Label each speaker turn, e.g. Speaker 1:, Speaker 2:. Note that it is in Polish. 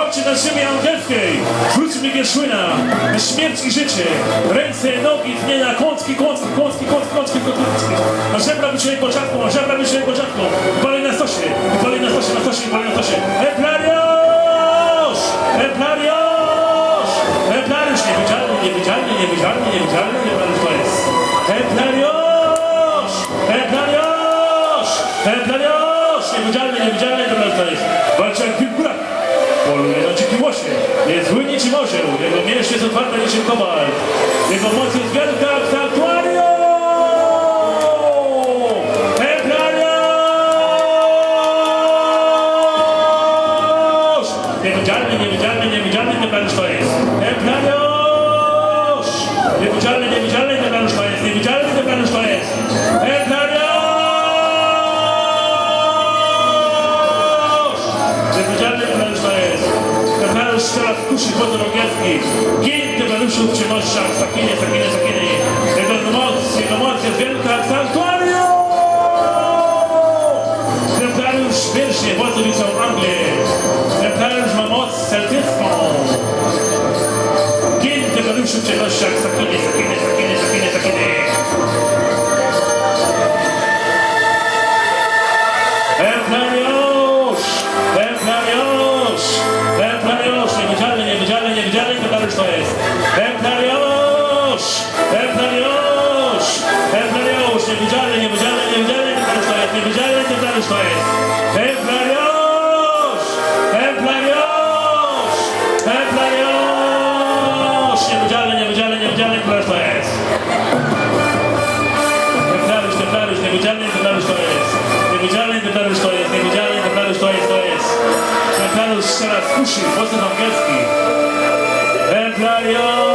Speaker 1: Chłopcie na ziemi angielskiej, rzućmy Gierszłyna, na śmierć i życie, ręce, nogi, tnienia, kątki, kątki, kątki, kątki, kątki, kątki, a żebra by się poczatką, a żebra by się poczatką, pali na stosie, pali na stosie, na stosie, pali na stosie, Emplariusz! Emplariusz! Emplariusz, niewidzialny, niewidzialny, niewidzialny, niewidzialny, niewidzialny to jest. Emplariusz! Emplariusz! Emplariusz! Niewidzialny, niewidzialny, to jest. Walczy jak wilkurak. Poluje na dzikim łosie. Jest zły niczym. Jego mięśnie jest otwarte niczym kowal. Jego moc jest wielka jak sanktuarium! Templariusz! Niewidzialny, niewidzialny, niewidzialny templariusz to jest. Templariusz strzela w kuszy podrogielski. Gin templariuszów w ciemnościach. Sakinie, sakinie, sakinie. Jego moc, jego moc jest wielka jak sanktuarium! Templariusz wiecznie władcowicą Anglii. Templariusz ma moc celtycką. Gin templariuszy w ciemnościach. Sakinie, sakinie, sakinie, sakinie, niewidzialny, templariusz to jest. Templariusz! Templariusz! Templariusz! Niewidzialny, niewidzialny, niewidzialny templariusz to jest. Niewidzialny templariusz to jest. Templariusz! Templariusz! Templariusz! Niewidzialny, niewidzialny, niewidzialny templariusz to jest. Templariusz, templariusz, niewidzialny templariusz to jest. Niewidzialny templariusz to jest, niewidzialny templariusz to jest, to jest. Templariusz strzela z kuszy, w sposób angielski. Templariusz!